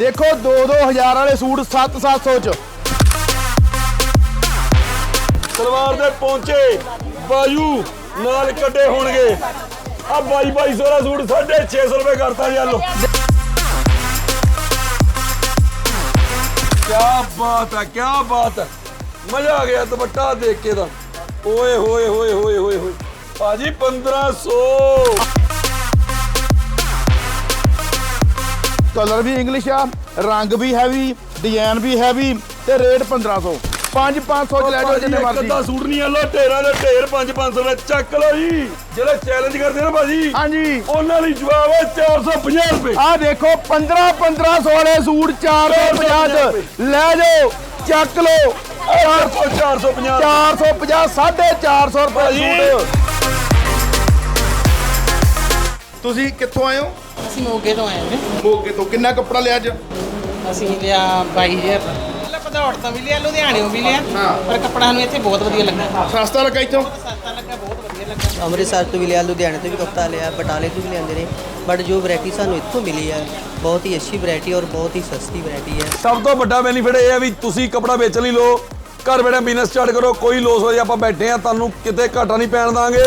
ਦੇਖੋ 2-2000 ਵਾਲੇ ਸੂਟ 7-700 ਚ। ਸਲਵਾਰ ਦੇ ਪਹੁੰਚੇ ਬਾਜੂ ਨਾਲ ਕੱਢੇ ਹੋਣਗੇ। ਆ ਬਾਈ ਬਾਈ ਸੌ ਸੂਟ 650 ਰੁਪਏ ਕਰਤਾ ਜੀ ਆ ਲੋ ਕੀ ਬਾਤ ਹੈ ਕੀ ਬਾਤ ਹੈ। ਮਜ਼ਾ ਆ ਗਿਆ ਦੁਪੱਟਾ ਦੇਖ ਕੇ ਤਾਂ। ਓਏ ਹੋਏ ਹੋਏ ਹੋਏ ਹੋਏ ਹੋਏ। ਭਾਜੀ 1500 ਕਲਰ ਵੀ ਇੰਗਲਿਸ਼ ਆ ਰੰਗ ਵੀ ਹੈਵੀ ਡਿਜ਼ਾਈਨ ਵੀ ਹੈਵੀ ਤੇ ਰੇਟ 1500 5-500 ਚ ਲੈ ਜਾਓ ਜਿੰਨੇ ਇੱਕ ਮਰਜ਼ੀ। ਅੱਧਾ ਸੂਟ ਨਹੀਂ ਆ ਲੋ ਢੇਰਾਂ ਦੇ ਢੇਰ 5-500 ਰੁਪਏ ਚੱਕ ਲਓ ਜੀ। ਜਿਹੜੇ ਚੈਲੰਜ ਕਰਦੇ ਨਾ ਭਾਜੀ ਹਾਂਜੀ। ਉਹਨਾਂ ਲਈ ਜਵਾਬ ਹੈ 450 ਰੁਪਏ। ਆ ਦੇਖੋ 15-1500 ਵਾਲੇ ਸੂਟ 450 ਚ। ਲੈ ਜਾਓ ਚੱਕ ਲਓ। 450 450 450 450 ਰੁਪਏ। ਸੂਟ। ਤੁਸੀਂ ਕਿੱਥੋਂ ਆਏ ਹੋ? ਅਸੀਂ ਮੋਗੇ ਤੋਂ ਆਏ ਨੇ ਮੋਗੇ ਤੋਂ ਕਿੰਨਾ ਕੱਪੜਾ ਲਿਆ ਅੱਜ? ਅਸੀਂ ਲਿਆ 22000 ਪਹਿਲਾਂ ਪਧੌੜ ਤੋਂ ਵੀ ਲਿਆ ਲੁਧਿਆਣਿਓਂ ਵੀ ਲਿਆ ਹਾਂ। ਪਰ ਕੱਪੜਾ ਸਾਨੂੰ ਇੱਥੇ ਬਹੁਤ ਵਧੀਆ ਲੱਗਾ। ਸਸਤਾ ਲੱਗਾ ਇੱਥੋਂ? ਸਸਤਾ ਲੱਗਾ ਬਹੁਤ ਵਧੀਆ ਲੱਗਾ। ਅੰਮ੍ਰਿਤਸਰ ਤੋਂ ਵੀ ਲਿਆ ਲੁਧਿਆਣੇ ਤੋਂ ਵੀ ਕੱਪੜਾ ਲਿਆ ਬਟਾਲੇ ਤੋਂ ਵੀ ਲਿਆਂਦੇ ਨੇ। ਬਟ ਜੋ ਵੈਰਾਈਟੀ ਸਾਨੂੰ ਇੱਥੋਂ ਮਿਲੀ ਹੈ ਬਹੁਤ ਹੀ ਅੱਛੀ ਵੈਰਾਈਟੀ ਔਰ ਬਹੁਤ ਹੀ ਸਸਤੀ ਵੈਰਾਈਟੀ ਹੈ ਸਭ ਤੋਂ ਵੱਡਾ ਬੈਨੀਫਿਟ ਇਹ ਹੈ ਵੀ ਤੁਸੀਂ ਕਪੜਾ ਵੇਚਣ ਲਈ ਲੋ ਘਰ ਬੈਠੇ ਬਿਜ਼ਨਸ ਸਟਾਰਟ ਕਰੋ ਕੋਈ ਲੋਸ ਹੋ ਜਾਏ ਆਪਾਂ ਬੈਠੇ ਆ ਤੁਹਾਨੂੰ ਕਿਤੇ ਘਾਟਾ ਨਹੀਂ ਪੈਣ ਦਾਂਗੇ।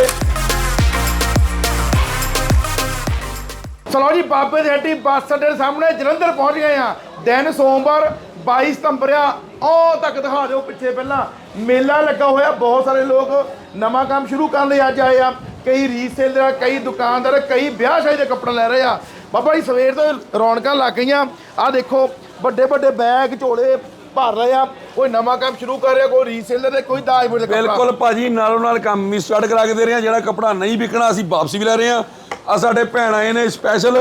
ਚਲੋ ਜੀ, ਬਾਬੇ ਦੀ ਹੱਟੀ ਬੱਸ ਅੱਡੇ ਦੇ ਸਾਹਮਣੇ ਜਲੰਧਰ ਪਹੁੰਚ ਗਏ ਆ ਦਿਨ ਸੋਮਵਾਰ 22 ਸਤੰਬਰ ਆ। ਉਹ ਤੱਕ ਦਿਖਾ ਦਿਓ ਪਿੱਛੇ ਪਹਿਲਾਂ। ਮੇਲਾ ਲੱਗਾ ਹੋਇਆ, ਬਹੁਤ ਸਾਰੇ ਲੋਕ ਨਵਾਂ ਕੰਮ ਸ਼ੁਰੂ ਕਰਨ ਲਈ ਅੱਜ ਆਏ ਆ। ਕਈ ਰੀਸੇਲਰ ਕਈ ਦੁਕਾਨਦਾਰ, ਕਈ ਵਿਆਹ ਸ਼ਾਦੀ ਦੇ ਕੱਪੜੇ ਲੈ ਰਹੇ ਆ। ਬਾਬਾ ਜੀ, ਸਵੇਰ ਤੋਂ ਰੌਣਕਾਂ ਲੱਗ ਗਈਆਂ। ਆ ਦੇਖੋ, ਵੱਡੇ ਵੱਡੇ ਬੈਗ, ਝੋਲੇ ਭਰ ਰਹੇ ਆ। ਕੋਈ ਨਵਾਂ ਕੰਮ ਸ਼ੁਰੂ ਕਰ ਰਿਹਾ, ਕੋਈ ਰੀਸੇਲਰ ਦੇ, ਕੋਈ ਦਾਜ ਬੜੇ ਬਿਲਕੁਲ ਭਾਜੀ, ਨਾਲੋਂ ਨਾਲ ਕੰਮ ਵੀ ਸਟਾਰਟ ਕਰਾ ਕੇ ਦੇ ਰਹੇ ਆ। ਜਿਹੜਾ ਕੱਪੜਾ ਨਹੀਂ ਵਿਕਣਾ, ਅਸੀਂ ਵਾਪਸ ਵੀ ਲੈ ਰਹੇ ਆ। ਆ ਸਾਡੇ ਭੈਣ ਆਏ ਨੇ ਸਪੈਸ਼ਲ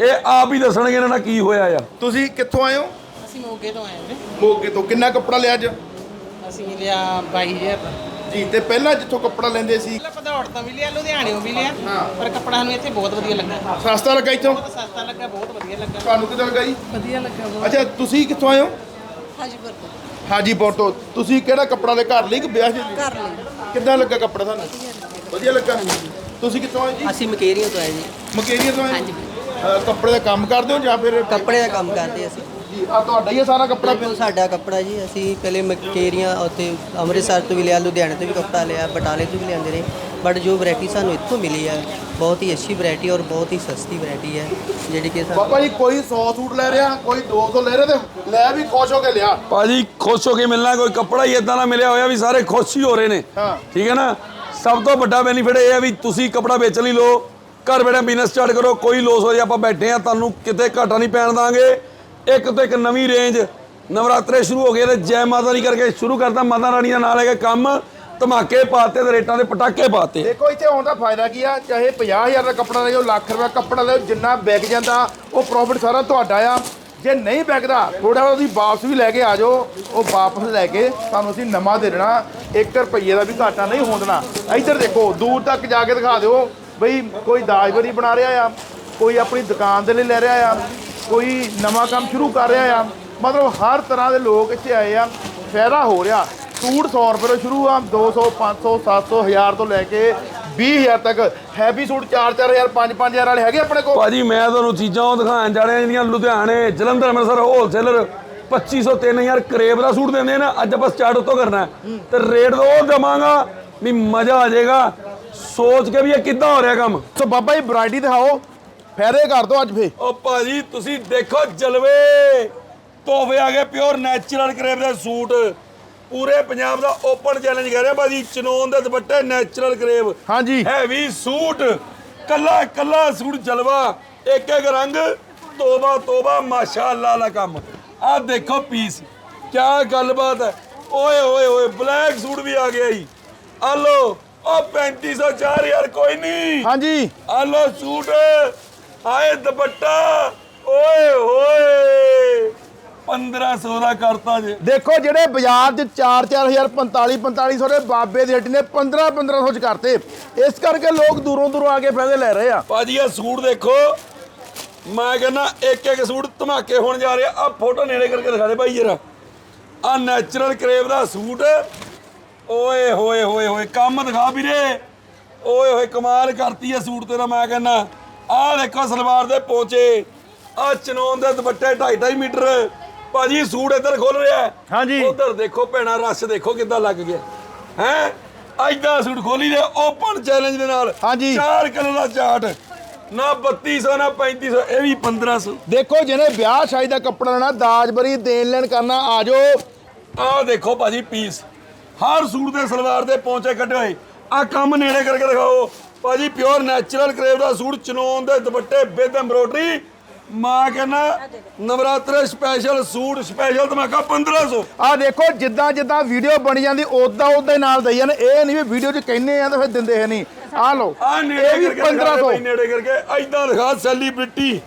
ਇਹ ਆਪ ਹੀ ਦੱਸਣਗੇ ਇਹਨਾਂ ਨਾਲ ਕੀ ਹੋਇਆ ਆ। ਤੁਸੀਂ ਕਿੱਥੋਂ ਆਏ ਹੋ? ਅਸੀਂ ਮੋਗੇ ਤੋਂ ਆਏ ਨੇ ਮੋਗੇ ਤੋਂ। ਕਿੰਨਾ ਕੱਪੜਾ ਲਿਆ ਅੱਜ? ਅਸੀਂ ਲਿਆ 22000 ਜੀ ਤੇ ਪਹਿਲਾਂ ਜਿੱਥੋਂ ਕੱਪੜਾ ਲੈਂਦੇ ਸੀ? ਪਹਿਲਾਂ ਪਧੌੜ ਤੋਂ ਵੀ ਲਿਆ ਲੁਧਿਆਣਿਓਂ ਵੀ ਲਿਆ। ਹਾਂ। ਪਰ ਕੱਪੜਾ ਸਾਨੂੰ ਇੱਥੇ ਬਹੁਤ ਵਧੀਆ ਲੱਗਾ। ਸਸਤਾ ਲੱਗਾ ਇੱਥੋਂ? ਬਹੁਤ ਸਸਤਾ ਲੱਗਾ ਬਹੁਤ ਵਧੀਆ ਲੱਗਾ। ਤੁਹਾਨੂੰ ਕਿੱਦਾਂ ਲੱਗਾ ਜੀ? ਵਧੀਆ ਲੱਗਾ ਅੱਛਾ ਤੁਸੀਂ ਕਿੱਥੋਂ ਆਏ ਹੋ? ਹਾਜੀਪੁਰ ਤੋਂ। ਹਾਜੀਪੁਰ ਤੋਂ। ਤੁਸੀਂ ਕਿਹੜਾ ਕੱਪੜਾ ਲੈ ਘਰ ਲਈ ਕਿ ਵਿਆਹ 'ਚ ਘਰ ਲਈ। ਕਿੱਦਾਂ ਲੱਗਾ ਕੱਪੜਾ ਤੁਹਾਨੂੰ? ਵਧੀਆ ਲੱਗਾ। ਤੁਸੀਂ ਕਿੱਥੋਂ ਆਏ ਜੀ? ਅਸੀਂ ਮਕੇਰੀਆਂ ਤੋਂ ਆਏ ਜੀ। ਮਕੇਰੀਆ ਤੋਂ ਆਏ ਹਾਂਜੀ। ਅਹ ਕੱਪੜੇ ਦਾ ਕੰਮ ਕਰਦੇ ਹੋ ਜਾਂ ਫਿਰ ਕੱਪੜੇ ਦਾ ਕੰਮ ਕਰਦੇ ਅਸੀਂ। ਜੀ ਆ ਤੁਹਾਡਾ ਹੀ ਹੈ ਸਾਰਾ ਕੱਪੜਾ? ਬਿਲਕੁਲ ਸਾਡਾ ਕੱਪੜਾ ਜੀ ਅਸੀਂ ਪਹਿਲੇ ਮਕੇਰੀਆਂ ਉੱਥੇ ਅੰਮ੍ਰਿਤਸਰ ਤੋਂ ਵੀ ਲਿਆ ਲੁਧਿਆਣੇ ਤੋਂ ਵੀ ਕੱਪੜਾ ਲਿਆ ਬਟਾਲੇ ਤੋਂ ਵੀ ਲਿਆਂਦੇ ਨੇ। ਬਟ ਜੋ ਵੈਰਾਈਟੀ ਸਾਨੂੰ ਇੱਥੋਂ ਮਿਲੀ ਹੈ ਬਹੁਤ ਹੀ ਅੱਛੀ ਵੈਰਾਈਟੀ ਔਰ ਬਹੁਤ ਹੀ ਸਸਤੀ ਵੈਰਾਈਟੀ ਹੈ ਜਿਹੜੀ ਕਿ ਸਾਨੂੰ ਬਾਬਾ ਜੀ ਕੋਈ 100 ਸੂਟ ਲੈ ਰਿਹਾ ਕੋਈ 200 ਲੈ ਰਿਹਾ ਤੇ ਲੈ ਵੀ ਖੁਸ਼ ਹੋ ਕੇ ਲਿਆ। ਭਾਜੀ ਖੁਸ਼ ਹੋ ਕੇ ਮਿਲਣਾ ਕੋਈ ਕੱਪੜਾ ਹੀ ਇਦਾਂ ਦਾ ਮਿਲਿਆ ਹੋਇਆ ਵੀ ਸਾਰੇ ਖੁਸ਼ ਹੀ ਹੋ ਰਹੇ ਨੇ। ਹਾਂ। ਠੀਕ ਹੈ ਨਾ? ਸਭ ਤੋਂ ਵੱਡਾ ਬੈਨੀਫਿਟ ਇਹ ਹੈ ਵੀ ਤੁਸੀਂ ਕੱਪੜਾ ਵੇਚ ਲਈ ਲੋ ਘਰ ਬੈਠੇ ਬਿਜ਼ਨਸ ਸਟਾਰਟ ਕਰੋ, ਕੋਈ ਲੋਸ ਹੋ ਜਾਏ ਆਪਾਂ ਬੈਠੇ ਆ ਤੁਹਾਨੂੰ ਕਿਤੇ ਘਾਟਾ ਨਹੀਂ ਪੈਣ ਦਾਂਗੇ। ਇੱਕ ਤੋਂ ਇੱਕ ਨਵੀਂ ਰੇਂਜ ਨਵਰਾਤਰੇ ਸ਼ੁਰੂ ਹੋ ਗਏ ਤੇ ਜੈ ਮਾਤਾ ਦੀ ਕਰਕੇ ਸ਼ੁਰੂ ਕਰਦਾ ਮਾਤਾ ਰਾਣੀ ਦਾ ਨਾਲ ਲੈ ਕੇ ਕੰਮ, ਧਮਾਕੇ ਪਾਤੇ ਤੇ ਰੇਟਾਂ ਦੇ ਪਟਾਕੇ ਪਾਤੇ। ਦੇਖੋ, ਇੱਥੇ ਆਉਣ ਦਾ ਫਾਇਦਾ ਕੀ ਆ? ਚਾਹੇ 50000 ਦਾ ਕੱਪੜਾ ਲੈ ਜਾਓ, ਲੱਖ ਰੁਪਏ ਕੱਪੜਾ ਲੈ ਜਾਓ, ਜਿੰਨਾ ਵਿਕ ਜਾਂਦਾ, ਉਹ ਪ੍ਰੋਫਿਟ ਸਾਰਾ ਤੁਹਾਡਾ ਆ। ਜੇ ਨਹੀਂ ਵਿਕਦਾ ਥੋੜਾ ਉਹਦੀ ਵਾਪਸ ਵੀ ਲੈ ਕੇ ਆ ਜਾਓ। ਉਹ ਵਾਪਸ ਲੈ ਕੇ ਸਾਨੂੰ ਅਸੀਂ ਨਵਾਂ ਦੇ ਦੇਣਾ। 1 ਰੁਪਈਏ ਦਾ ਵੀ ਘਾਟਾ ਨਹੀਂ ਹੋਣ ਦੇਣਾ। ਇੱਧਰ ਦੇਖੋ, ਦੂਰ ਤੱਕ ਜਾ ਕੇ ਦਿਖਾ ਦਿਓ ਬਈ ਕੋਈ ਦਾਜਵਰੀ ਬਣਾ ਰਿਹਾ ਆ, ਕੋਈ ਆਪਣੀ ਦੁਕਾਨ ਦੇ ਲਈ ਲੈ ਰਿਹਾ ਆ, ਕੋਈ ਨਵਾਂ ਕੰਮ ਸ਼ੁਰੂ ਕਰ ਰਿਹਾ ਆ। ਮਤਲਬ ਹਰ ਤਰ੍ਹਾਂ ਦੇ ਲੋਕ ਇੱਥੇ ਆਏ ਆ। ਫਾਇਦਾ ਹੋ ਰਿਹਾ। ਸੂਟ 100 ਰੁਪਏ ਤੋਂ ਸ਼ੁਰੂ ਆ 200 500 700 1000 ਤੋਂ ਲੈ ਕੇ 20000 ਤੱਕ। ਹੈਵੀ ਸੂਟ 4-4000 5-5000 ਵਾਲੇ ਹੈਗੇ ਆਪਣੇ ਕੋਲ? ਭਾਜੀ ਮੈਂ ਤੁਹਾਨੂੰ ਚੀਜ਼ਾਂ ਉਹ ਦਿਖਾਉਣ ਜਾ ਰਿਹਾ ਜਿਹੜੀਆਂ ਲੁਧਿਆਣੇ ਜਲੰਧਰ ਅੰਮ੍ਰਿਤਸਰ ਹੋਲਸੇਲਰ 2500 3000 ਕਰੇਬ ਦਾ ਸੂਟ ਦਿੰਦੇ ਨੇ ਅੱਜ ਆਪਾਂ ਸਟਾਰਟ ਉੱਤੋਂ ਕਰਨਾ। ਤੇ ਰੇਟ ਉਹ ਦੇਵਾਂਗਾ ਵੀ ਮਜ਼ਾ ਆ ਜਾਏਗਾ। ਸੋਚ ਕੇ ਵੀ ਇਹ ਕਿੱਦਾਂ ਹੋ ਰਿਹਾ ਕੰਮ? ਸੋ ਬਾਬਾ ਜੀ ਵੈਰਾਈਟੀ ਦਿਖਾਓ। ਫਾਇਦੇ ਕਰ ਦਿਓ ਅੱਜ ਫੇ ਉਹ ਭਾਜੀ ਤੁਸੀਂ ਦੇਖੋ ਜਲਵੇ। ਤੋਹਫੇ ਆ ਗਏ ਪਿਓਰ ਨੈਚੁਰਲ ਕਰੇਬ ਦੇ ਸੂਟ। ਪੂਰੇ ਪੰਜਾਬ ਦਾ ਓਪਨ ਚੈਲੰਜ ਕਰ ਰਿਹਾ ਭਾਜੀ ਚਨੋਨ ਦੇ ਦੁਪੱਟੇ ਨੈਚੁਰਲ ਕਰੇਬ ਹਾਂਜੀ। ਹੈਵੀ ਸੂਟ ਕੱਲਾ ਕੱਲਾ ਸੂਟ ਜਲਵਾ ਇੱਕ ਇੱਕ ਰੰਗ ਤੋਬਾ ਤੋਬਾ ਮਾਸ਼ਾਅੱਲਾ ਦਾ ਕੰਮ। ਆਹ ਦੇਖੋ ਪੀਸ ਕੀ ਗੱਲਬਾਤ ਹੈ। ਓਏ ਓਏ ਓਏ ਬਲੈਕ ਸੂਟ ਵੀ ਆ ਗਿਆ ਜੀ। ਆ ਲੋ ਉਹ 3500 4000 ਕੋਈ ਨਹੀਂ। ਹਾਂਜੀ। ਆ ਲੋ ਸੂਟ ਆਏ ਦੁਪੱਟਾ ਓਏ ਹੋਏ। 1500 ਦਾ ਕਰਤਾ ਜੇ। ਦੇਖੋ ਜਿਹੜੇ ਬਾਜ਼ਾਰ 'ਚ 4-4000 45-4500 ਦੇ ਬਾਬੇ ਦੀ ਹੱਟੀ ਨੇ 15-1500 ਚ ਕਰਤੇ। ਇਸ ਕਰਕੇ ਲੋਕ ਦੂਰੋਂ ਦੂਰੋਂ ਆ ਕੇ ਫਾਇਦੇ ਲੈ ਰਹੇ ਆ। ਭਾਜੀ ਆ ਸੂਟ ਦੇਖੋ। ਮੈਂ ਕਹਿੰਦਾ ਇੱਕ ਇੱਕ ਸੂਟ ਧਮਾਕੇ ਹੋਣ ਜਾ ਰਿਹਾ ਆ। ਫੋਟੋ ਨੇੜੇ ਕਰਕੇ ਦਿਖਾ ਦੇ ਭਾਈ ਜਰਾ। ਆ ਨੈਚੁਰਲ ਕਰੇਵ ਦਾ ਸੂਟ। ਓਏ ਹੋਏ ਹੋਏ ਹੋਏ ਕੰਮ ਦਿਖਾ ਵੀਰੇ। ਓਏ ਹੋਏ ਕਮਾਲ ਕਰਤੀ ਆ ਸੂਟ ਤੇ ਤਾਂ ਮੈਂ ਕਹਿੰਦਾ। ਆਹ ਦੇਖੋ ਸਲਵਾਰ ਦੇ ਪੋਚੇ। ਆ ਚਨੋਨ ਦੇ ਦੁਪੱਟੇ 2.5 ਮੀਟਰ। ਭਾਜੀ ਸੂਟ ਇੱਧਰ ਖੋਲ ਰਿਹਾ ਹਾਂਜੀ। ਉਧਰ ਦੇਖੋ ਭੈਣਾ ਰਸ਼ ਦੇਖੋ ਕਿੱਦਾਂ ਲੱਗ ਗਿਆ। ਹੈ? ਐਦਾਂ ਸੂਟ ਖੋਲੀ ਦੇ ਓਪਨ ਚੈਲੰਜ ਦੇ ਨਾਲ। ਹਾਂਜੀ। ਚਾਰ ਕਲਰ ਦਾ ਚਾਰਟ। ਨਾ 3200 ਨਾ 3500 ਇਹ ਵੀ 1500 ਦੇਖੋ ਜਿਹਨੇ ਵਿਆਹ ਸ਼ਾਦੀ ਦਾ ਕੱਪੜਾ ਲੈਣਾ ਦਾਜ ਬਰੀ ਦੇਣ ਲੈਣ ਕਰਨਾ ਆ ਜਾਓ। ਆਹ ਦੇਖੋ ਭਾਜੀ ਪੀਸ ਹਰ ਸੂਟ ਦੇ ਸਲਵਾਰ ਦੇ ਪੌਂਚੇ ਕੱਢੇ ਹੋਏ। ਆ ਕੰਮ ਨੇੜੇ ਕਰਕੇ ਦਿਖਾਓ। ਭਾਜੀ ਪਿਓਰ ਨੈਚੁਰਲ ਕਰੇਵ ਦਾ ਸੂਟ ਚਨੋਨ ਦੇ ਦੁਪੱਟੇ ਵਿਦ ਐਮਬ੍ਰੋਇਡਰੀ ਮਾਂ ਕਹਿੰਦਾ ਨਵਰਾਤਰੇ ਸਪੈਸ਼ਲ ਸੂਟ ਸਪੈਸ਼ਲ ਧਮਾਕਾ 1500 ਆ ਦੇਖੋ ਜਿੱਦਾਂ ਜਿੱਦਾਂ ਵੀਡੀਓ ਬਣੀ ਜਾਂਦੀ ਉਦਾਂ ਉਦਾਂ ਹੀ ਨਾਲ ਦਈ ਜਾਂਦੇ। ਇਹ ਨਹੀਂ ਵੀ ਵੀਡੀਓ 'ਚ ਕਹਿੰਦੇ ਆ ਤਾਂ ਫਿਰ ਦਿੰਦੇ ਹੈ ਨਹੀਂ। ਆ ਲਓ ਆ ਨੇੜੇ ਇਹ ਵੀ ਕਰਕੇ ਦਿਖਾ ਦੇ 1500 ਭਾਈ ਨੇੜੇ ਕਰਕੇ। ਐਦਾਂ ਦਿਖਾ ਸੈਲੀਬ੍ਰਿਟੀ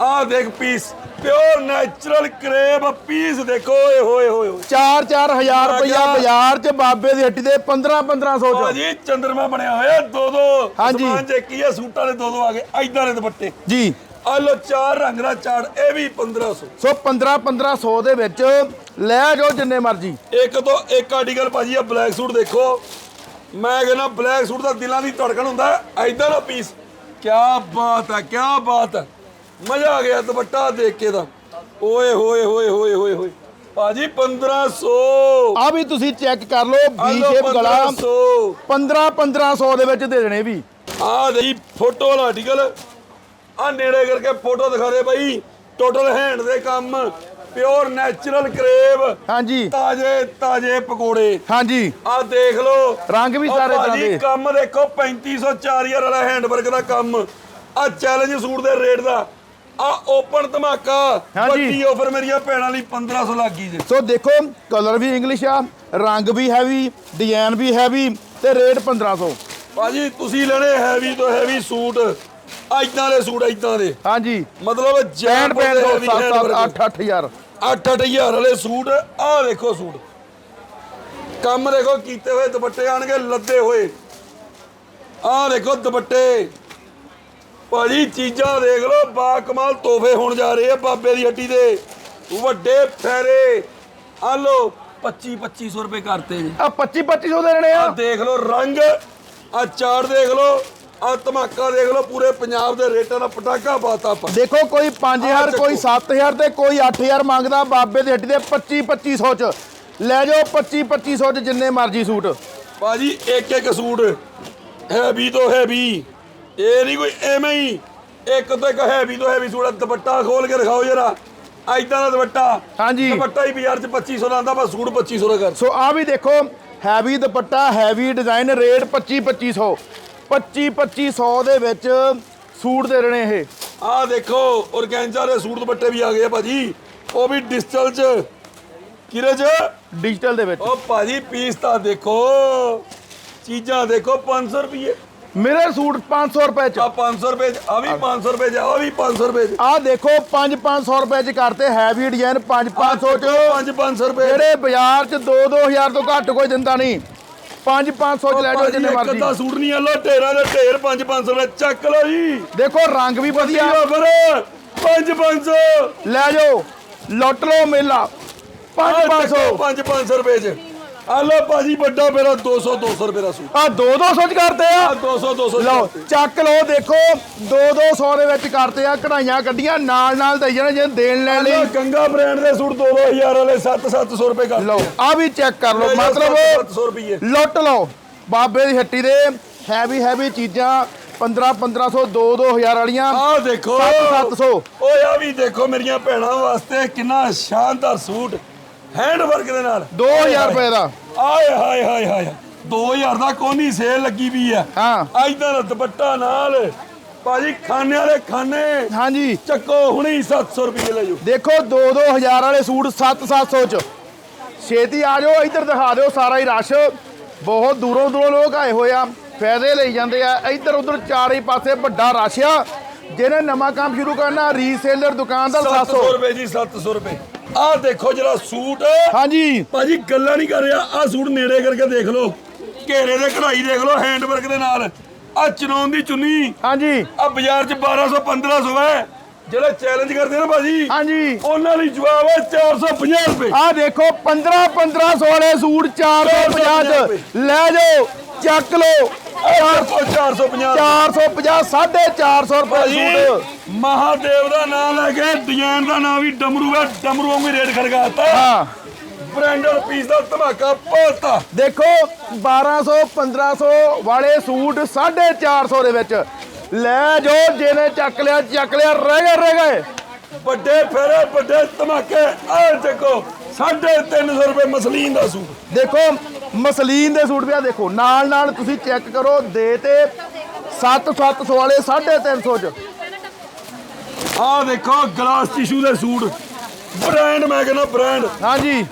ਆ ਦੇਖ piece pure natural crepe piece ਦੇਖੋ ਓਏ ਹੋਏ ਹੋਏ ਹੋਏ। 4-4000 ਰੁਪਇਆ ਬਾਜ਼ਾਰ 'ਚ ਬਾਬੇ ਦੀ ਹੱਟੀ ਦੇ 15-1500 'ਚ। ਭਾਜੀ ਚੰਦਰਮਾ ਬਣਿਆ ਹੋਇਆ ਦੋ ਦੋ। ਹਾਂਜੀ। ਸਮਾਨ ਚ ਕੀ ਆ ਸੂਟਾਂ ਦੇ ਦੋ ਦੋ ਆ ਗਏ ਐਦਾਂ ਦੇ ਦੁਪੱਟੇ। ਜੀ। ਆ ਲੋ ਚਾਰ ਰੰਗ ਦਾ ਚਾੜ ਇਹ ਵੀ 1500 ਸੋ। 15-1500 ਦੇ ਵਿੱਚ ਲੈ ਜਾਓ ਜਿੰਨੇ ਮਰਜ਼ੀ। ਇੱਕ ਤੋਂ ਇੱਕ ਆਰਟੀਕਲ ਭਾਜੀ ਆ ਬਲੈਕ ਸੂਟ ਦੇਖੋ। ਮੈਂ ਕਹਿੰਦਾ ਬਲੈਕ ਸੂਟ ਦਾ ਦਿਲਾਂ ਦੀ ਧੜਕਣ ਹੁੰਦਾ ਐਦਾਂ ਦਾ ਪੀਸ ਕੀ ਬਾਤ ਹੈ ਕੀ ਬਾਤ ਹੈ। ਮਜ਼ਾ ਆ ਗਿਆ ਦੁਪੱਟਾ ਦੇਖ ਕੇ ਤਾਂ। ਓਏ ਹੋਏ ਹੋਏ ਹੋਏ ਹੋਏ ਹੋਏ। ਭਾਜੀ 1500 ਆ ਵੀ ਤੁਸੀਂ ਚੈੱਕ ਕਰ ਲਓ ਵੀ ਸ਼ੇਪ ਗਲਾ। 1500 15-1500 ਦੇ ਵਿੱਚ ਦੇ ਦੇਣੇ ਵੀ। ਆ ਦੇਈ ਫੋਟੋ ਵਾਲਾ ਆਰਟੀਕਲ ਆ ਨੇੜੇ ਕਰਕੇ ਫੋਟੋ ਦਿਖਾ ਦੇ ਬਾਈ। ਟੋਟਲ ਹੈਂਡ ਦੇ ਕੰਮ ਪਿਓਰ ਨੈਚੁਰਲ ਕਰੇਵ ਹਾਂਜੀ। ਤਾਜੇ ਤਾਜੇ ਪਕੌੜੇ। ਹਾਂਜੀ। ਆ ਦੇਖ ਲਓ। ਰੰਗ ਵੀ ਸਾਰੇ ਤਰ੍ਹਾਂ ਦੇ। ਕੰਮ ਦੇਖੋ 3500 4000 ਵਾਲਾ ਹੈਂਡਵਰਕ ਦਾ ਕੰਮ। ਆ ਚੈਲੰਜ ਸੂਟ ਦੇ ਰੇਟ ਦਾ। ਆ ਓਪਨ ਧਮਾਕਾ। ਵੱਡੀ ਆਫਰ ਮੇਰੀਆਂ ਭੈਣਾਂ ਲਈ 1500 ਲੱਗੀ ਜੇ। ਸੋ ਦੇਖੋ ਕਲਰ ਵੀ ਇੰਗਲਿਸ਼ ਆ ਰੰਗ ਵੀ ਹੈਵੀ ਡਿਜ਼ਾਈਨ ਵੀ ਹੈਵੀ ਤੇ ਰੇਟ 1500 ਭਾਜੀ ਤੁਸੀਂ ਲੈਣੇ ਹੈਵੀ ਤੋਂ ਹੈਵੀ ਸੂਟ। ਐਦਾਂ ਦੇ ਸੂਟ ਐਦਾਂ ਦੇ। ਹਾਂਜੀ। ਮਤਲਬ 65 ਜੈਂਟ 65 7 7 8 8000 ਅੱਠ ਅੱਠ ਹਜ਼ਾਰ। ਵਾਲੇ ਸੂਟ ਆਹ ਦੇਖੋ ਸੂਟ। ਕੰਮ ਦੇਖੋ ਕੀਤੇ ਹੋਏ ਦੁਪੱਟੇ ਆਣਗੇ ਲੱਦੇ ਹੋਏ। ਆਹ ਦੇਖੋ ਦੁਪੱਟੇ। ਭਾਜੀ ਚੀਜ਼ਾਂ ਦੇਖ ਲਓ ਬਾ ਕਮਾਲ ਤੋਹਫੇ ਹੋਣ ਜਾ ਰਹੇ ਆ ਬਾਬੇ ਦੀ ਹੱਟੀ ਦੇ। ਵੱਡੇ ਫੈਰੇ। ਆ ਲੋ 25 2500 ਰੁਪਏ ਕਰਤੇ ਜੀ ਆ 25 2500 ਦੇ ਦੇਣੇ ਆ। ਆ ਦੇਖ ਲਓ ਰੰਗ। ਆ ਚਾਰ ਦੇਖ ਲਓ। ਆ ਧਮਾਕਾ ਦੇਖ ਲਓ ਪੂਰੇ ਪੰਜਾਬ ਦੇ ਰੇਟਾਂ ਦਾ ਪਟਾਕਾ ਪਾਤਾ ਆਪਾਂ। ਦੇਖੋ ਕੋਈ 5000 ਚੱਕੋ। ਕੋਈ 7000 ਤੇ ਕੋਈ 8000 ਮੰਗਦਾ ਬਾਬੇ ਦੀ ਹੱਟੀ ਦੇ 25 2500 ਚ। ਲੈ ਜਾਓ 25 2500 ਚ ਜਿੰਨੇ ਮਰਜ਼ੀ ਸੂਟ। ਭਾਜੀ ਇੱਕ ਇੱਕ ਸੂਟ ਹੈਵੀ ਤੋਂ ਹੈਵੀ। ਇਹ ਨਹੀਂ ਕੋਈ ਐਵੇਂ ਹੀ ਇੱਕ ਤੋਂ ਇੱਕ ਹੈਵੀ ਤੋਂ ਹੈਵੀ ਸੂਟ। ਦੁਪੱਟਾ ਖੋਲ ਕੇ ਦਿਖਾਓ ਜਰਾ। ਐਦਾਂ ਦਾ ਦੁਪੱਟਾ। ਹਾਂਜੀ। ਦੁਪੱਟਾ ਹੀ ਬਾਜ਼ਾਰ ਚ 2500 ਦਾ ਆਂਦਾ ਬਸ ਸੂਟ 2500 ਦਾ ਕਰ। ਸੋ ਆ ਵੀ ਦੇਖੋ ਹੈਵੀ ਦੁਪੱਟਾ ਹੈਵੀ ਡਿਜ਼ਾਈਨ ਰੇਟ 25 2500 25 2500 ਦੇ ਵਿੱਚ ਸੂਟ ਦੇ ਰਹੇ ਇਹ। ਆਹ ਦੇਖੋ ਔਰਗੈਂਜਾ ਦੇ ਸੂਟ ਦੁਪੱਟੇ ਵੀ ਆ ਗਏ ਆ ਭਾਜੀ। ਉਹ ਵੀ ਡਿਜੀਟਲ ਚ। ਕਿਰੇ ਚ? ਡਿਜੀਟਲ ਦੇ ਵਿੱਚ। ਉਹ ਭਾਜੀ ਪੀਸ ਤਾਂ ਦੇਖੋ। ਚੀਜ਼ਾਂ ਦੇਖੋ 500 ਰੁਪਏ। ਮੇਰੇ ਸੂਟ 500 ਰੁਪਏ ਆ ਚ 500 ਰੁਪਏ ਚ ਆ ਵੀ 500 ਰੁਪਏ ਚ ਆ ਵੀ 500 ਰੁਪਏ ਚ। ਆ ਦੇਖੋ 5 500 ਰੁਪਏ ਚ ਕਰਤੇ ਹੈਵੀ ਡਿਜ਼ਾਈਨ 5 500 ਚ। 5 500 ਰੁਪਏ ਜਿਹੜੇ ਬਾਜ਼ਾਰ ਚ 2 2000 ਤੋਂ ਘੱਟ ਕੋਈ ਦਿੰਦਾ ਨਹੀਂ। 5 500 ਚ ਲੈ ਜਾਓ ਜਿੰਨੇ ਇੱਕ ਮਰਜ਼ੀ। ਅੱਧਾ ਸੂਟ ਨਹੀਂ ਆ ਲੋ ਢੇਰਾਂ ਦੇ ਢੇਰ 5 500 ਰੁਪਏ ਚੱਕ ਲਓ ਜੀ। ਦੇਖੋ ਰੰਗ ਵੀ ਵਧੀਆ। ਆਫਰ 5 500 ਲੈ ਜਾਓ ਲੁੱਟ ਲਓ ਮੇਲਾ। 5 500 5 500 ਰੁਪਏ ਚ। ਆ ਲੋ ਭਾਜੀ ਵੱਡਾ ਮੇਰਾ 200 200 ਰੁਪਏ ਦਾ ਸੂਟ। ਆ 2 200 ਚ ਕਰਤੇ ਆ? ਆ 200 200 ਲਓ ਚੱਕ ਲਓ ਦੇਖੋ 2 200 ਦੇ ਵਿੱਚ ਕਰਤੇ ਆ ਕਢਾਈਆਂ ਕੱਢੀਆਂ ਨਾਲ ਨਾਲ ਦੇਈ ਜਾਣਾ ਜੇ ਦੇਣ ਲੈਣ ਲੋ ਲਈ। ਗੰਗਾ ਬ੍ਰਾਂਡ ਦੇ ਸੂਟ 2 2000 ਵਾਲੇ 7 700 ਰੁਪਏ ਕਰ ਲਓ ਆ ਵੀ ਚੈੱਕ ਕਰ ਲਓ ਮਤਲਬ 700 ਰੁਪਏ ਲੁੱਟ ਲਓ ਬਾਬੇ ਦੀ ਹੱਟੀ ਦੇ ਹੈਵੀ ਹੈਵੀ ਚੀਜ਼ਾਂ 15 1500 2 2000 ਵਾਲੀਆਂ ਆ ਦੇਖੋ। 700 ਓਏ ਆ ਵੀ ਦੇਖੋ ਮੇਰੀਆਂ ਭੈਣਾਂ ਵਾਸਤੇ ਕਿੰਨਾ ਸ਼ਾਨਦਾਰ ਸੂਟ। ਹੈਂਡ ਵਰਕ ਦੇ ਨਾਲ। 2000 ਰੁਪਏ ਦਾ। ਆਏ ਹਾਏ ਹਾਏ ਹਾਏ। 2000 ਦਾ ਕੋਨੀ ਸੇਲ ਲੱਗੀ ਵੀ ਆ। ਹਾਂ। ਇਦਾਂ ਦਾ ਦੁਪੱਟਾ ਨਾਲ। ਭਾਜੀ ਖਾਣੇ ਵਾਲੇ ਖਾਣੇ ਹਾਂਜੀ। ਚੱਕੋ ਹੁਣੇ ਹੀ 700 ਰੁਪਏ ਲੈ ਜਾਓ। ਦੇਖੋ 2 2000 ਵਾਲੇ ਸੂਟ 7 700 ਚ। ਛੇਤੀ ਆ ਜਾਓ ਇੱਧਰ ਦਿਖਾ ਦਿਓ ਸਾਰਾ ਹੀ ਰਸ਼। ਬਹੁਤ ਦੂਰੋਂ ਦੂਰੋਂ ਲੋਕ ਆਏ ਹੋਏ ਆ ਫਾਇਦੇ ਲਈ ਜਾਂਦੇ ਆ। ਇੱਧਰ ਉੱਧਰ ਚਾਰੇ ਪਾਸੇ ਵੱਡਾ ਰਸ਼ ਆ। ਜਿਹਨੇ ਨਵਾਂ ਕੰਮ ਸ਼ੁਰੂ ਕਰਨਾ ਰੀਸੇਲਰ ਦੁਕਾਨਦਾਰ 700 700 ਰੁਪਏ ਜੀ 700 ਰੁਪਏ। ਆਹ ਦੇਖੋ ਜਰਾ ਸੂਟ ਹਾਂਜੀ। ਭਾਜੀ ਗੱਲਾਂ ਨਹੀਂ ਕਰ ਰਿਹਾ। ਆਹ ਸੂਟ ਨੇੜੇ ਕਰਕੇ ਦੇਖ ਲਓ। ਘੇਰੇ ਦੇ ਕਢਾਈ ਦੇਖ ਲਓ ਹੈਂਡ ਵਰਕ ਦੇ ਨਾਲ। ਆਹ ਚਨੌਨ ਦੀ ਚੁੰਨੀ। ਹਾਂਜੀ। ਆ ਬਾਜ਼ਾਰ 'ਚ 1200 1500 ਹੈ। ਜਿਹੜੇ ਚੈਲੰਜ ਕਰਦੇ ਨੇ ਭਾਜੀ ਹਾਂਜੀ। ਉਹਨਾਂ ਲਈ ਜਵਾਬ ਹੈ 450 ਰੁਪਏ। ਆ ਦੇਖੋ 15 1500 ਵਾਲੇ ਸੂਟ 450 ਚ। ਲੈ ਜਾਓ। ਚੱਕ ਲਓ। 450 450 450 ਰੁਪਏ ਸੂਟ। ਮਹਾਦੇਵ ਦਾ ਨਾਮ ਲੈ ਕੇ ਡਿਜ਼ਾਈਨ ਦਾ ਨਾਮ ਵੀ ਡਮਰੂ ਹੈ ਡਮਰੂ ਵਾਂਗੂ ਰੇਟ ਖੜਕਾਤਾ ਹਾਂ। ਬ੍ਰਾਂਡਡ ਪੀਸ ਦਾ ਧਮਾਕਾ ਪਾਤਾ ਦੇਖੋ 1200 1500 ਵਾਲੇ ਸੂਟ 450 ਦੇ ਵਿੱਚ। ਲੈ ਜੋ ਜਿਹਨੇ ਚੱਕ ਲਿਆ ਚੱਕ ਲਿਆ ਰਹਿ ਗਏ ਰਹਿ ਗਏ। ਵੱਡੇ ਫੇਰੇ ਵੱਡੇ ਧਮਾਕੇ ਆ ਦੇਖੋ 350 ਰੁਪਏ ਮਸਲੀਨ ਦਾ ਸੂਟ। ਦੇਖੋ ਮਸਲੀਨ ਦੇ ਸੂਟ ਪਿਆ ਦੇਖੋ ਨਾਲ ਨਾਲ ਤੁਸੀਂ ਚੈੱਕ ਕਰੋ ਦੇ ਤੇ 7 700 ਵਾਲੇ 350 ਚ। ਆ ਦੇਖੋ ਗਲਾਸ ਟਿਸ਼ੂ ਦੇ ਸੂਟ। ਬ੍ਰਾਂਡ ਮੈਂ ਕਹਿੰਦਾ ਬ੍ਰਾਂਡ ਹਾਂਜੀ।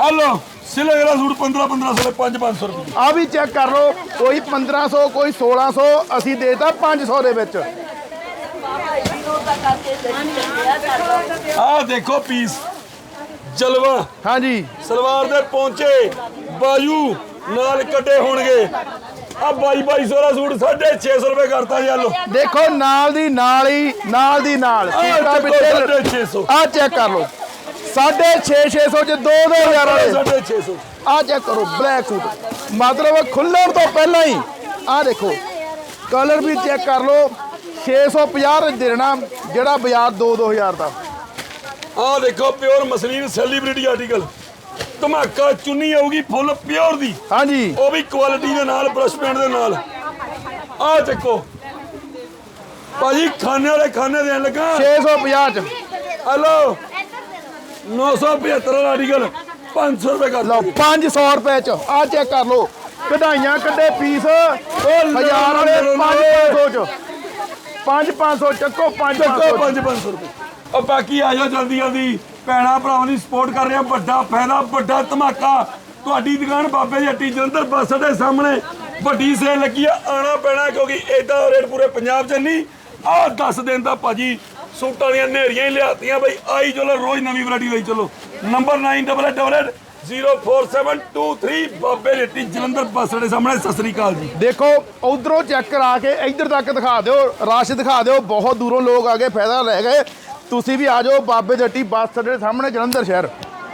ਆ ਲੋ ਸਿਲੇ ਦਾ ਸੂਟ 15 1500 ਦੇ 5 500 ਰੁਪਏ। ਆ ਵੀ ਚੈੱਕ ਕਰ ਲਓ ਕੋਈ 1500 ਕੋਈ 1600 ਅਸੀਂ ਦੇਤਾ 500 ਦੇ ਵਿੱਚ। ਆ ਦੇਖੋ ਪੀਸ ਜਲਵਾ। ਹਾਂਜੀ। ਸਲਵਾਰ ਦੇ ਪੌਂਚੇ। ਬਾਜੂ ਨਾਲ ਕੱਟੇ ਹੋਣਗੇ। ਆ 22 2200 ਦਾ ਸੂਟ 650 ਰੁਪਏ ਕਰਤਾ ਜੀ ਲੋ ਦੇਖੋ ਨਾਲ ਦੀ ਨਾਲ ਹੀ ਨਾਲ ਦੀ ਨਾਲ। ਬਿੱਟੇ 650 ਆ ਚੈੱਕ ਕਰ ਲਓ। 650 600 ਚ 2 2000 ਵਾਲੇ। 650 ਆ ਚੈੱਕ ਕਰੋ ਬਲੈਕ ਸੂਟ। ਮਤਲਬ ਖੁੱਲਣ ਤੋਂ ਪਹਿਲਾਂ ਹੀ ਆ ਦੇਖੋ। ਕਲਰ ਵੀ ਚੈੱਕ ਕਰ ਲਓ। 650 ਦੇ ਦੇਣਾ ਜਿਹੜਾ ਬਾਜ਼ਾਰ 2 2000 ਦਾ। ਆ ਦੇਖੋ ਪਿਓਰ ਮਸਲੀਨ ਸੈਲੀਬ੍ਰਿਟੀ ਆਰਟੀਕਲ ਧਮਾਕਾ ਚੁੰਨੀ ਆਊਗੀ ਫੁੱਲ ਪਿਓਰ ਦੀ। ਹਾਂਜੀ। ਉਹ ਵੀ ਕੁਆਲਿਟੀ ਦੇ ਨਾਲ ਬ੍ਰਸ਼ ਪੇਂਟ ਦੇ ਨਾਲ। ਆ ਚੱਕੋ ਭਾਜੀ ਖਾਣੇ ਵਾਲੇ ਖਾਣੇ ਦੇਣ ਲੱਗਾ। 650 ਚ। ਹਲੋ 975 ਦਾ ਆਰਟੀਕਲ 500 ਰੁਪਏ ਕਰ ਲਓ 500 ਰੁਪਏ ਚ। ਆ ਚੈੱਕ ਕਰ ਲਓ। ਕਢਾਈਆਂ ਕੱਢੇ ਪੀਸ ਹਜ਼ਾਰ ਵਾਲੇ 500 ਚ। 5-500 ਚੱਕੋ 500 ਚੱਕੋ 5-500 ਰੁਪਏ। ਉਹ ਬਾਕੀ ਆ ਜਾਓ ਜਲਦੀ ਜਲਦੀ। ਭੈਣਾ, ਭਰਾਵਾਂ ਦੀ ਸਪੋਰਟ ਕਰ ਰਿਹਾ ਵੱਡਾ ਫਾਇਦਾ, ਵੱਡਾ ਧਮਾਕਾ। ਤੁਹਾਡੀ ਦੁਕਾਨ ਬਾਬੇ ਦੀ ਹੱਟੀ ਜਲੰਧਰ ਬੱਸ ਦੇ ਸਾਹਮਣੇ ਵੱਡੀ ਸੇਲ ਲੱਗੀ ਆ ਆਣਾ ਪੈਣਾ ਕਿਉਂਕਿ ਏਦਾਂ ਰੇਟ ਪੂਰੇ ਪੰਜਾਬ 'ਚ ਨਹੀਂ। ਆਹ 10 ਦਿਨ ਦਾ ਭਾਜੀ, ਸੂਟਾਂ ਦੀਆਂ ਨੇਰੀਆਂ ਹੀ ਲਿਆਤੀਆਂ ਬਈ, ਆਈ ਚਲੋ ਰੋਜ਼ ਨਵੀਂ ਵੈਰਾਈਟੀ ਲਈ ਚਲੋ। ਨੰਬਰ 9888 04723 ਬਾਬੇ ਦੀ ਹੱਟੀ ਜਲੰਧਰ ਬੱਸ ਦੇ ਸਾਹਮਣੇ। ਸਤਿ ਸ੍ਰੀ ਅਕਾਲ ਜੀ। ਦੇਖੋ, ਉਧਰੋਂ ਚੈੱਕ ਕਰਾ ਕੇ ਇੱਧਰ ਤੱਕ ਦਿਖਾ ਦਿਓ, ਰਸ਼ ਦਿਖਾ ਦਿਓ, ਬਹੁਤ ਦੂਰੋਂ ਲੋਕ ਆ ਗਏ, ਫਾਇਦਾ ਲੈ ਗਏ। ਤੁਸੀਂ ਵੀ ਆ ਜਾਓ ਬਾਬੇ ਜੱਟੀ ਬੱਸ ਅੱਡੇ ਦੇ ਸਾਹਮਣੇ ਜਲੰਧਰ ਸ਼ਹਿਰ।